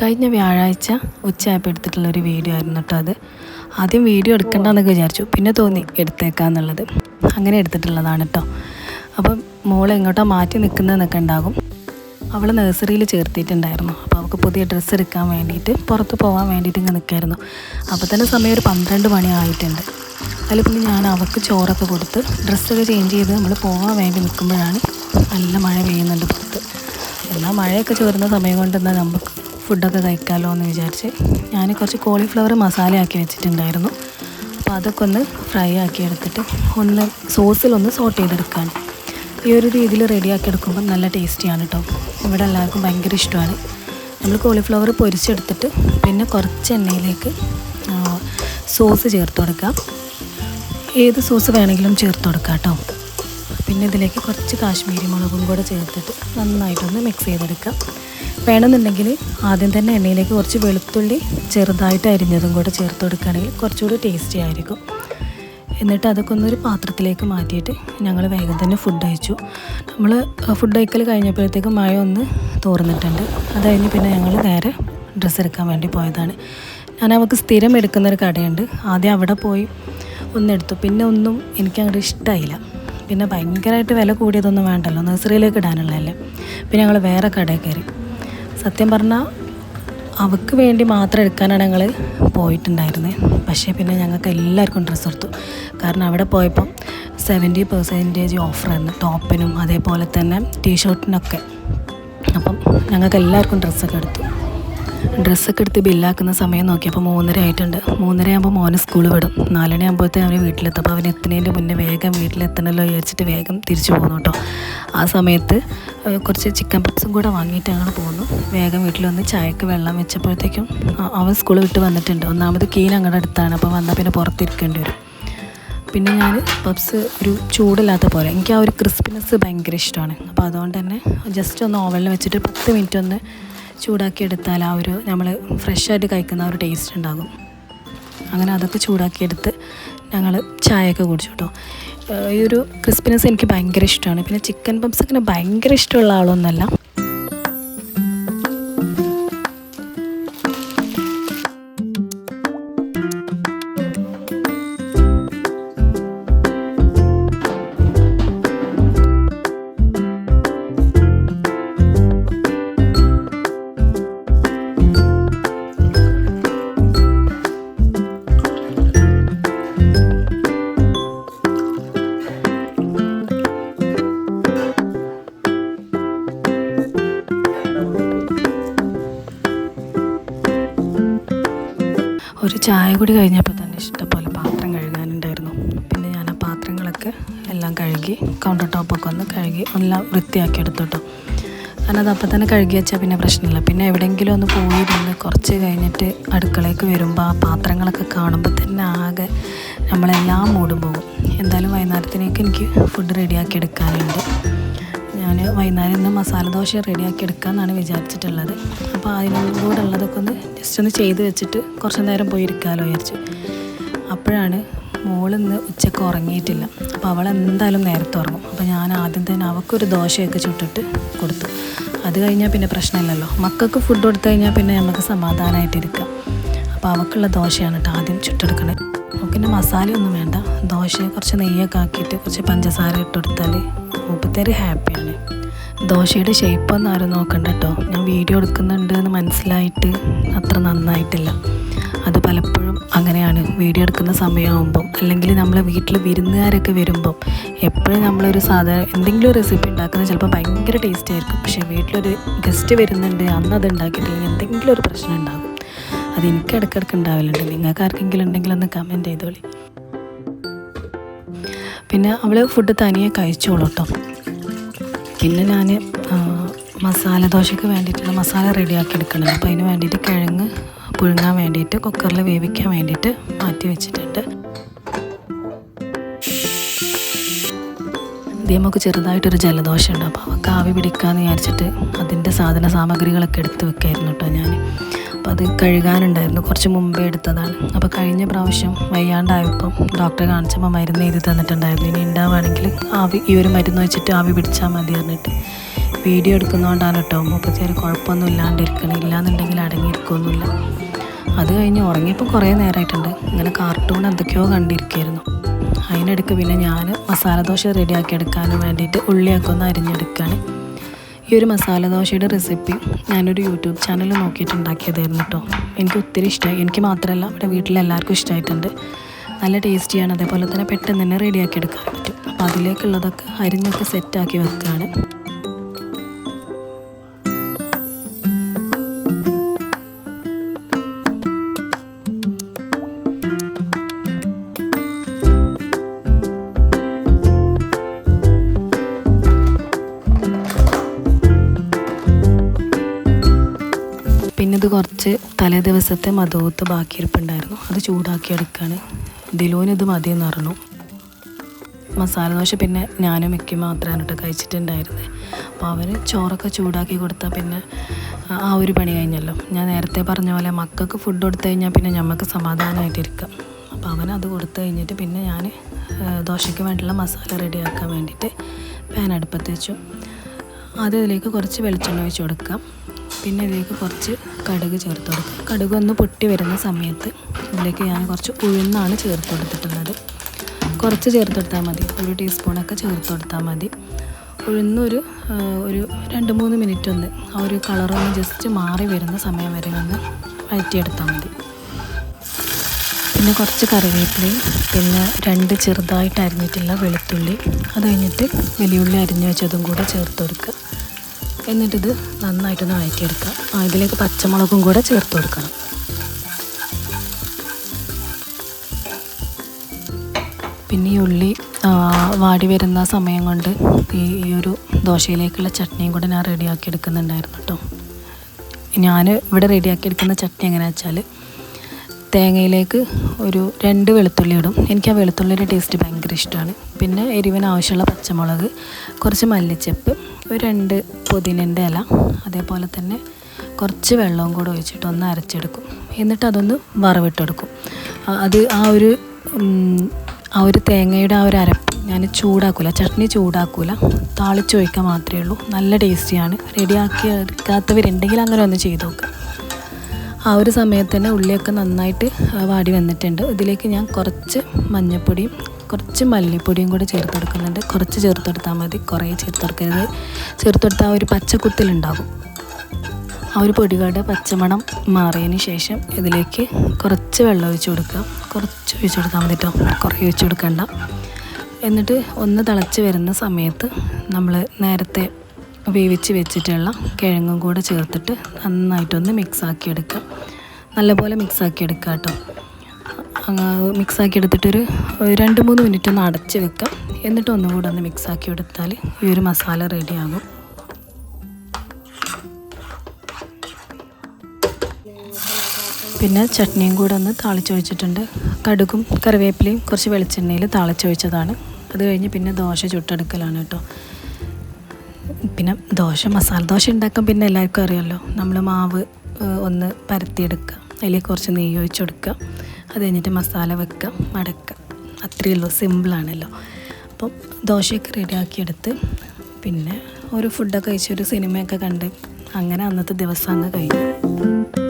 കഴിഞ്ഞ വ്യാഴാഴ്ച ഉച്ചയായപ്പോൾ എടുത്തിട്ടുള്ള ഒരു വീഡിയോ ആയിരുന്നു കേട്ടോ അത്. ആദ്യം വീഡിയോ എടുക്കണ്ടെന്നൊക്കെ വിചാരിച്ചു. പിന്നെ തോന്നി എടുത്തേക്കാന്നുള്ളത്. അങ്ങനെ എടുത്തിട്ടുള്ളതാണ് കേട്ടോ അപ്പം മോളെ എങ്ങോട്ടാ മാറ്റി നിൽക്കുന്നതെന്നൊക്കെ ഉണ്ടാകും. അവൾ നഴ്സറിയിൽ ചേർത്തിട്ടുണ്ടായിരുന്നു. അപ്പോൾ അവൾക്ക് പുതിയ ഡ്രസ്സ് എടുക്കാൻ വേണ്ടിയിട്ട് പുറത്ത് പോകാൻ വേണ്ടിയിട്ട് ഇങ്ങനെ നിൽക്കായിരുന്നു. അപ്പോൾ തന്നെ സമയം ഒരു പന്ത്രണ്ട് മണി ആയിട്ടുണ്ട്. അതിൽ പിന്നെ ഞാൻ അവൾക്ക് ചോറൊക്കെ കൊടുത്ത് ഡ്രസ്സൊക്കെ ചേഞ്ച് ചെയ്ത് നമ്മൾ പോകാൻ വേണ്ടി നിൽക്കുമ്പോഴാണ് നല്ല മഴ പെയ്യുന്നുണ്ട് പുറത്ത്. എന്നാൽ മഴയൊക്കെ ചോരുന്ന സമയം കൊണ്ട് നമുക്ക് ഫുഡൊക്കെ കഴിക്കാമല്ലോ എന്ന് വിചാരിച്ച് ഞാൻ കുറച്ച് കോളിഫ്ലവർ മസാല ആക്കി വെച്ചിട്ടുണ്ടായിരുന്നു. അപ്പോൾ അതൊക്കെ ഒന്ന് ഫ്രൈ ആക്കി എടുത്തിട്ട് ഒന്ന് സോസിലൊന്ന് സോട്ട് ചെയ്തെടുക്കാൻ. ഈ ഒരു രീതിയിൽ റെഡിയാക്കി എടുക്കുമ്പോൾ നല്ല ടേസ്റ്റിയാണ് കേട്ടോ ഇവിടെ എല്ലാവർക്കും ഭയങ്കര ഇഷ്ടമാണ്. നമ്മൾ കോളിഫ്ലവർ പൊരിച്ചെടുത്തിട്ട് പിന്നെ കുറച്ച് എണ്ണയിലേക്ക് സോസ് ചേർത്ത് കൊടുക്കാം ഏത് സോസ് വേണമെങ്കിലും ചേർത്ത് കൊടുക്കാം കേട്ടോ പിന്നെ ഇതിലേക്ക് കുറച്ച് കാശ്മീരി മുളകും കൂടെ ചേർത്തിട്ട് നന്നായിട്ടൊന്ന് മിക്സ് ചെയ്തെടുക്കാം വേണമെന്നുണ്ടെങ്കിൽ ആദ്യം തന്നെ എണ്ണയിലേക്ക് കുറച്ച് വെളുത്തുള്ളി ചെറുതായിട്ട് അരിഞ്ഞതും കൂടെ ചേർത്ത് കൊടുക്കുകയാണെങ്കിൽ കുറച്ചുകൂടി ടേസ്റ്റി ആയിരിക്കും. എന്നിട്ട് അതൊക്കെ ഒന്നൊരു പാത്രത്തിലേക്ക് മാറ്റിയിട്ട് ഞങ്ങൾ വേഗം തന്നെ ഫുഡ് അയച്ചു നമ്മൾ ഫുഡ് അയക്കൽ കഴിഞ്ഞപ്പോഴത്തേക്കും മഴ ഒന്ന് തോർന്നിട്ടുണ്ട്. അത് കഴിഞ്ഞ് പിന്നെ ഞങ്ങൾ നേരെ ഡ്രസ്സ് എടുക്കാൻ വേണ്ടി പോയതാണ്. ഞാൻ അവൾക്ക് സ്ഥിരം എടുക്കുന്നൊരു കടയുണ്ട്. ആദ്യം അവിടെ പോയി ഒന്നെടുത്തു പിന്നെ ഒന്നും എനിക്ക് അങ്ങോട്ട് ഇഷ്ടമായില്ല പിന്നെ ഭയങ്കരമായിട്ട് വില കൂടിയതൊന്നും വേണ്ടല്ലോ. നഴ്സറിയിലേക്ക് ഇടാനുള്ളതല്ലേ. പിന്നെ ഞങ്ങൾ വേറെ കടയിൽ കയറി. സത്യം പറഞ്ഞാൽ അവൾക്ക് വേണ്ടി മാത്രം എടുക്കാനാണ് ഞങ്ങൾ പോയിട്ടുണ്ടായിരുന്നത് പക്ഷേ പിന്നെ ഞങ്ങൾക്ക് എല്ലാവർക്കും ഡ്രസ്സ് എടുത്തു കാരണം അവിടെ പോയപ്പം സെവന്റി പെർസെന്റേജ് ഓഫറായിരുന്നു ടോപ്പിനും അതേപോലെ തന്നെ ടീഷർട്ടിനൊക്കെ അപ്പം ഞങ്ങൾക്ക് എല്ലാവർക്കും ഡ്രസ്സൊക്കെ എടുത്തു. ഡ്രസ്സൊക്കെ എടുത്ത് ബില്ലാക്കുന്ന സമയം നോക്കിയപ്പോൾ മൂന്നര ആയിട്ടുണ്ട് മൂന്നര ആകുമ്പോൾ മോനെ സ്കൂൾ വിടും. നാലര ആകുമ്പോഴത്തേ അവന് വീട്ടിലെത്തും. അപ്പോൾ അവൻ എത്തുന്നതിന്റെ മുന്നേ വേഗം വീട്ടിലെത്തണമല്ലോ വിചാരിച്ചിട്ട് വേഗം തിരിച്ചു പോകുന്നു കേട്ടോ. ആ സമയത്ത് കുറച്ച് ചിക്കൻ പപ്സും കൂടെ വാങ്ങിയിട്ട് അങ്ങനെ പോകുന്നു. വേഗം വീട്ടിൽ വന്ന് ചായക്ക് വെള്ളം വെച്ചപ്പോഴത്തേക്കും അവൻ സ്കൂൾ വിട്ട് വന്നിട്ടുണ്ട്. ഒന്നാമത് കീൻ അങ്ങടെ അടുത്താണ്. അപ്പോൾ വന്നാൽ പിന്നെ പുറത്തിരിക്കേണ്ടി വരും. പിന്നെ ഞാൻ പപ്സ് ഒരു ചൂടില്ലാത്ത പോലെ എനിക്ക് ആ ഒരു ക്രിസ്പിനെസ് ഭയങ്കര ഇഷ്ടമാണ്. അപ്പോൾ അതുകൊണ്ട് തന്നെ ജസ്റ്റ് ഒന്ന് ഓവനിൽ വെച്ചിട്ട് പത്ത് മിനിറ്റ് ഒന്ന് ചൂടാക്കി എടുത്താൽ ആ ഒരു നമ്മൾ ഫ്രഷായിട്ട് കഴിക്കുന്ന ഒരു ടേസ്റ്റ് ഉണ്ടാകും. അങ്ങനെ അതൊക്കെ ചൂടാക്കിയെടുത്ത് ഞങ്ങൾ ചായയൊക്കെ കുടിച്ചു കേട്ടോ. ഈ ഒരു ക്രിസ്പിനെസ് എനിക്ക് ഭയങ്കര ഇഷ്ടമാണ്. പിന്നെ ചിക്കൻ പപ്സ് അങ്ങനെ ഭയങ്കര ഇഷ്ടമുള്ള ആളൊന്നുമല്ല. കൂടി കഴിഞ്ഞപ്പോൾ തന്നെ ഇഷ്ടംപോലെ പാത്രം കഴുകാനുണ്ടായിരുന്നു. പിന്നെ ഞാൻ ആ പാത്രങ്ങളൊക്കെ എല്ലാം കഴുകി കൗണ്ടർ ടോപ്പൊക്കെ ഒന്ന് കഴുകി എല്ലാം വൃത്തിയാക്കി എടുത്തോട്ടോ. കാരണം അത് അപ്പം തന്നെ കഴുകി വെച്ചാൽ പിന്നെ പ്രശ്നമില്ല. പിന്നെ എവിടെയെങ്കിലും ഒന്ന് പോയിരുന്ന് കുറച്ച് കഴിഞ്ഞിട്ട് അടുക്കളയ്ക്ക് വരുമ്പോൾ ആ പാത്രങ്ങളൊക്കെ കാണുമ്പോൾ തന്നെ ആകെ നമ്മളെല്ലാം മൂടും പോകും. എന്തായാലും വൈകുന്നേരത്തിനേക്ക് എനിക്ക് ഫുഡ് റെഡിയാക്കി എടുക്കാനുണ്ട്. ഞാൻ വൈകുന്നേരം ഇന്ന് മസാല ദോശ റെഡിയാക്കി എടുക്കാമെന്നാണ് വിചാരിച്ചിട്ടുള്ളത്. അപ്പോൾ അതിനോടുകൂടെ ഉള്ളതൊക്കെ ഒന്ന് ജസ്റ്റ് ഒന്ന് ചെയ്ത് വെച്ചിട്ട് കുറച്ച് നേരം പോയി ഇരിക്കാമല്ലോ വിചാരിച്ചു. അപ്പോഴാണ് മോളിന്ന് ഉച്ചയ്ക്ക് ഉറങ്ങിയിട്ടില്ല. അപ്പോൾ അവൾ എന്തായാലും നേരത്തെ ഉറങ്ങും. അപ്പോൾ ഞാൻ ആദ്യം തന്നെ അവൾക്കൊരു ദോശയൊക്കെ ചുട്ടിട്ട് കൊടുത്തു. അത് കഴിഞ്ഞാൽ പിന്നെ പ്രശ്നമില്ലല്ലോ. മക്കൾക്ക് ഫുഡ് കൊടുത്തു കഴിഞ്ഞാൽ പിന്നെ നമുക്ക് സമാധാനമായിട്ടിരിക്കാം അപ്പോൾ അവൾക്കുള്ള ദോശയാണ് കേട്ടോ ആദ്യം ചുട്ടെടുക്കണേ പിന്നെ മസാലയൊന്നും വേണ്ട. ദോശ കുറച്ച് നെയ്യൊക്കെ ആക്കിയിട്ട് കുറച്ച് പഞ്ചസാര ഇട്ട് കൊടുത്താൽ മുപ്പത്തേര് ഹാപ്പിയാണ് ദോശയുടെ ഷേപ്പൊന്നും ആരും നോക്കണ്ട കേട്ടോ ഞാൻ വീഡിയോ എടുക്കുന്നുണ്ട് എന്ന് മനസ്സിലായിട്ട് അത്ര നന്നായിട്ടില്ല. അത് പലപ്പോഴും അങ്ങനെയാണ്. വീഡിയോ എടുക്കുന്ന സമയമാകുമ്പം അല്ലെങ്കിൽ നമ്മളെ വീട്ടിൽ വിരുന്നുകാരൊക്കെ വരുമ്പോൾ എപ്പോഴും നമ്മളൊരു സാധാരണ എന്തെങ്കിലും റെസിപ്പി ഉണ്ടാക്കുന്നത് ചിലപ്പോൾ ഭയങ്കര ടേസ്റ്റ് ആയിരിക്കും. പക്ഷേ വീട്ടിലൊരു ഗസ്റ്റ് വരുന്നുണ്ട് അന്ന് അത് ഉണ്ടാക്കിയിട്ടില്ലെങ്കിൽ എന്തെങ്കിലും ഒരു പ്രശ്നം ഉണ്ടാകും. അത് എനിക്ക് ഇടയ്ക്കിടയ്ക്ക് ഉണ്ടാവലുണ്ട്. നിങ്ങൾക്ക് ആർക്കെങ്കിലും ഉണ്ടെങ്കിൽ ഒന്ന് കമന്റ് ചെയ്തോളി. പിന്നെ അവൾ ഫുഡ് തനിയെ കഴിച്ചോളൂ കേട്ടോ പിന്നെ ഞാൻ മസാല ദോശയ്ക്ക് വേണ്ടിയിട്ടുള്ള മസാല റെഡിയാക്കി എടുക്കണം അപ്പോൾ അതിന് വേണ്ടിയിട്ട് കിഴങ്ങ് പുഴുങ്ങാൻ വേണ്ടിയിട്ട് കുക്കറിൽ വേവിക്കാൻ വേണ്ടിയിട്ട് മാറ്റി വെച്ചിട്ടുണ്ട്. നമുക്ക് ചെറുതായിട്ടൊരു ജലദോഷം ഉണ്ട് അപ്പോൾ അവൾക്ക് ആവി പിടിക്കാമെന്ന് വിചാരിച്ചിട്ട് അതിന്റെ സാധന സാമഗ്രികളൊക്കെ എടുത്ത് വെക്കായിരുന്നു കേട്ടോ ഞാൻ അപ്പോൾ അത് കഴുകാനുണ്ടായിരുന്നു. കുറച്ച് മുമ്പേ എടുത്തതാണ്. അപ്പോൾ കഴിഞ്ഞ പ്രാവശ്യം വയ്യാണ്ടായപ്പം ഡോക്ടറെ കാണിച്ചപ്പോൾ മരുന്ന് എഴുതി തന്നിട്ടുണ്ടായിരുന്നു. ഇനി ഉണ്ടാവുകയാണെങ്കിൽ ആവി ഈ ഒരു മരുന്ന് വെച്ചിട്ട് ആവി പിടിച്ചാൽ മതി പറഞ്ഞിട്ട്. വീഡിയോ എടുക്കുന്നതുകൊണ്ടാണ് കേട്ടോ. മുപ്പത്തിയാറ് കുഴപ്പമൊന്നും ഇല്ലാണ്ടിരിക്കണം. ഇല്ലാന്നുണ്ടെങ്കിൽ അടങ്ങിയിരിക്കുമൊന്നുമില്ല അത് കഴിഞ്ഞ് ഉറങ്ങിയപ്പോൾ കുറേ നേരമായിട്ടുണ്ട് ഇങ്ങനെ കാർട്ടൂൺ എന്തൊക്കെയോ കണ്ടിരിക്കുകയായിരുന്നു. അതിനിടയ്ക്ക് പിന്നെ ഞാൻ മസാലദോശ റെഡിയാക്കി എടുക്കാനും വേണ്ടിയിട്ട് ഉള്ളിയൊക്കെ ഒന്ന് അരിഞ്ഞെടുക്കുകയാണ്. ഈ ഒരു മസാല ദോശയുടെ റെസിപ്പി ഞാനൊരു യൂട്യൂബ് ചാനൽ നോക്കിയിട്ട് ഉണ്ടാക്കിയതായിരുന്നു കേട്ടോ എനിക്ക് ഒത്തിരി ഇഷ്ടമായി എനിക്ക് മാത്രമല്ല ഇവിടെ വീട്ടിലെല്ലാവർക്കും ഇഷ്ടമായിട്ടുണ്ട് നല്ല ടേസ്റ്റിയാണ് അതേപോലെ തന്നെ പെട്ടെന്ന് തന്നെ റെഡിയാക്കി എടുക്കാൻ പറ്റും. അപ്പോൾ അതിലേക്കുള്ളതൊക്കെ അരിഞ്ഞൊക്കെ സെറ്റാക്കി വെക്കുകയാണ് കുറച്ച് തലേ ദിവസത്തെ മധുവത്ത് ബാക്കിയിരിപ്പുണ്ടായിരുന്നു. അത് ചൂടാക്കി എടുക്കുകയാണ് ദിലോന് ഇത് എന്ന് പറഞ്ഞു. മസാല ദോശ പിന്നെ ഞാനും മിക്കി മാത്രമാണ് കേട്ടോ കഴിച്ചിട്ടുണ്ടായിരുന്നത് അപ്പോൾ അവർ ചോറൊക്കെ ചൂടാക്കി കൊടുത്താൽ പിന്നെ ആ ഒരു പണി കഴിഞ്ഞല്ലോ. ഞാൻ നേരത്തെ പറഞ്ഞ പോലെ മക്കൾക്ക് ഫുഡ് കൊടുത്തു കഴിഞ്ഞാൽ പിന്നെ നമുക്ക് സമാധാനമായിട്ടിരിക്കാം അപ്പോൾ അവൻ അത് കൊടുത്തു കഴിഞ്ഞിട്ട് പിന്നെ ഞാൻ ദോശയ്ക്ക് വേണ്ടിയുള്ള മസാല റെഡിയാക്കാൻ വേണ്ടിയിട്ട് പാൻ അടുപ്പത്ത് വെച്ചു. ആദ്യം ഇതിലേക്ക് കുറച്ച് വെളിച്ചെണ്ണ ഒഴിച്ച് കൊടുക്കാം. പിന്നെ ഇതിലേക്ക് കുറച്ച് കടുക് ചേർത്ത് കൊടുക്കുക കടുക് ഒന്ന് പൊട്ടി വരുന്ന സമയത്ത് ഇതിലേക്ക് ഞാൻ കുറച്ച് ഉഴുന്നാണ് ചേർത്ത് കൊടുത്തിട്ടുള്ളത്. കുറച്ച് ചേർത്ത് കൊടുത്താൽ മതി. ഒരു ടീസ്പൂണൊക്കെ ചേർത്ത് കൊടുത്താൽ മതി. ഉഴുന്നൊരു ഒരു രണ്ട് മൂന്ന് മിനിറ്റ് ഒന്ന് ആ ഒരു കളറൊന്ന് ജസ്റ്റ് മാറി വരുന്ന സമയം വരെ ഒന്ന് വഴറ്റിയെടുത്താൽ മതി. പിന്നെ കുറച്ച് കറിവേപ്പിലയും പിന്നെ രണ്ട് ചെറുതായിട്ട് അരിഞ്ഞിട്ടുള്ള വെളുത്തുള്ളി. അത് കഴിഞ്ഞിട്ട് വലിയുള്ളി അരിഞ്ഞു വെച്ചതും കൂടെ ചേർത്ത് കൊടുക്കുക. എന്നിട്ടിത് നന്നായിട്ടൊന്ന് വഴറ്റിയെടുക്കുക. ആ ഇതിലേക്ക് പച്ചമുളകും കൂടെ ചേർത്ത് കൊടുക്കണം. പിന്നെ ഈ ഉള്ളി വാടി വരുന്ന സമയം കൊണ്ട് ഈ ഈ ഒരു ദോശയിലേക്കുള്ള ചട്നിയും കൂടെ ഞാൻ റെഡിയാക്കി എടുക്കുന്നുണ്ടായിരുന്നു കേട്ടോ. ഞാൻ ഇവിടെ റെഡിയാക്കി എടുക്കുന്ന ചട്നി എങ്ങനെയാ വെച്ചാൽ തേങ്ങയിലേക്ക് ഒരു രണ്ട് വെളുത്തുള്ളി ഇടും. എനിക്ക് ആ വെളുത്തുള്ളിയുടെ ടേസ്റ്റ് ഭയങ്കര ഇഷ്ടമാണ്. പിന്നെ എരിവിന് ആവശ്യമുള്ള പച്ചമുളക് കുറച്ച് മല്ലിച്ചപ്പ് ഒരു രണ്ട് പുതിനന്റെ ഇല അതേപോലെ തന്നെ കുറച്ച് വെള്ളവും കൂടെ ഒഴിച്ചിട്ട് ഒന്ന് അരച്ചെടുക്കും. എന്നിട്ട് അതൊന്ന് വറവിട്ടെടുക്കും. അത് ആ ഒരു ആ ഒരു തേങ്ങയുടെ ആ ഒരു അരപ്പ് ഞാൻ ചൂടാക്കൂല ചട്നി ചൂടാക്കൂല. താളിച്ച് ഒഴിക്കാൻ മാത്രമേ ഉള്ളൂ. നല്ല ടേസ്റ്റിയാണ്. റെഡിയാക്കി എടുക്കാത്തവരുണ്ടെങ്കിൽ അങ്ങനെ ഒന്ന് ചെയ്ത് നോക്കുക ആ ഒരു സമയത്ത് തന്നെ ഉള്ളിയൊക്കെ നന്നായിട്ട് വാടി വന്നിട്ടുണ്ട്. ഇതിലേക്ക് ഞാൻ കുറച്ച് മഞ്ഞൾപ്പൊടിയും കുറച്ച് മല്ലിപ്പൊടിയും കൂടെ ചേർത്ത് കൊടുക്കുന്നുണ്ട്. കുറച്ച് ചേർത്ത് കൊടുത്താൽ മതി. കുറേ ചേർത്ത് കൊടുക്കരുത്. ചേർത്ത് കൊടുത്താൽ ആ ഒരു പച്ചക്കുത്തിലുണ്ടാകും ആ ഒരു പൊടികളുടെ പച്ചമണം മാറിയതിന് ശേഷം ഇതിലേക്ക് കുറച്ച് വെള്ളം ഒഴിച്ച് കൊടുക്കുക. കുറച്ച് ഒഴിച്ച് കൊടുത്താൽ മതി കേട്ടോ കുറേ ഒഴിച്ച് കൊടുക്കണ്ട. എന്നിട്ട് ഒന്ന് തിളച്ച് വരുന്ന സമയത്ത് നമ്മൾ നേരത്തെ വേവിച്ച് വെച്ചിട്ടുള്ള കിഴങ്ങും കൂടെ ചേർത്തിട്ട് നന്നായിട്ടൊന്ന് മിക്സാക്കി എടുക്കുക. നല്ലപോലെ മിക്സാക്കി എടുക്കുക കേട്ടോ മിക്സാക്കി എടുത്തിട്ടൊരു രണ്ട് മൂന്ന് മിനിറ്റ് ഒന്ന് അടച്ച് വെക്കാം. എന്നിട്ട് ഒന്നും കൂടെ ഒന്ന് മിക്സാക്കി എടുത്താൽ ഈ ഒരു മസാല റെഡിയാകും പിന്നെ ചട്നിയും കൂടെ ഒന്ന് താളിച്ച് ഒഴിച്ചിട്ടുണ്ട് കടുകും കറിവേപ്പിലയും കുറച്ച് വെളിച്ചെണ്ണയിൽ താളിച്ച് ഒഴിച്ചതാണ് അത് കഴിഞ്ഞ് പിന്നെ ദോശ ചുട്ടെടുക്കലാണ് കേട്ടോ. പിന്നെ ദോശ മസാല ദോശ ഉണ്ടാക്കാൻ പിന്നെ എല്ലാവർക്കും അറിയാമല്ലോ നമ്മൾ മാവ് ഒന്ന് പരത്തിയെടുക്കുക. അതിലേക്ക് കുറച്ച് നെയ്യ് ഒഴിച്ച് കൊടുക്കുക അത് കഴിഞ്ഞിട്ട് മസാല വെക്കാം മടക്കുക. അത്രയേ ഉള്ളൂ. സിമ്പിളാണല്ലോ അപ്പം ദോശയൊക്കെ റെഡിയാക്കിയെടുത്ത് പിന്നെ ഒരു ഫുഡൊക്കെ കഴിച്ച് ഒരു സിനിമയൊക്കെ കണ്ട് അങ്ങനെ അന്നത്തെ ദിവസം അങ്ങ് കഴിഞ്ഞു.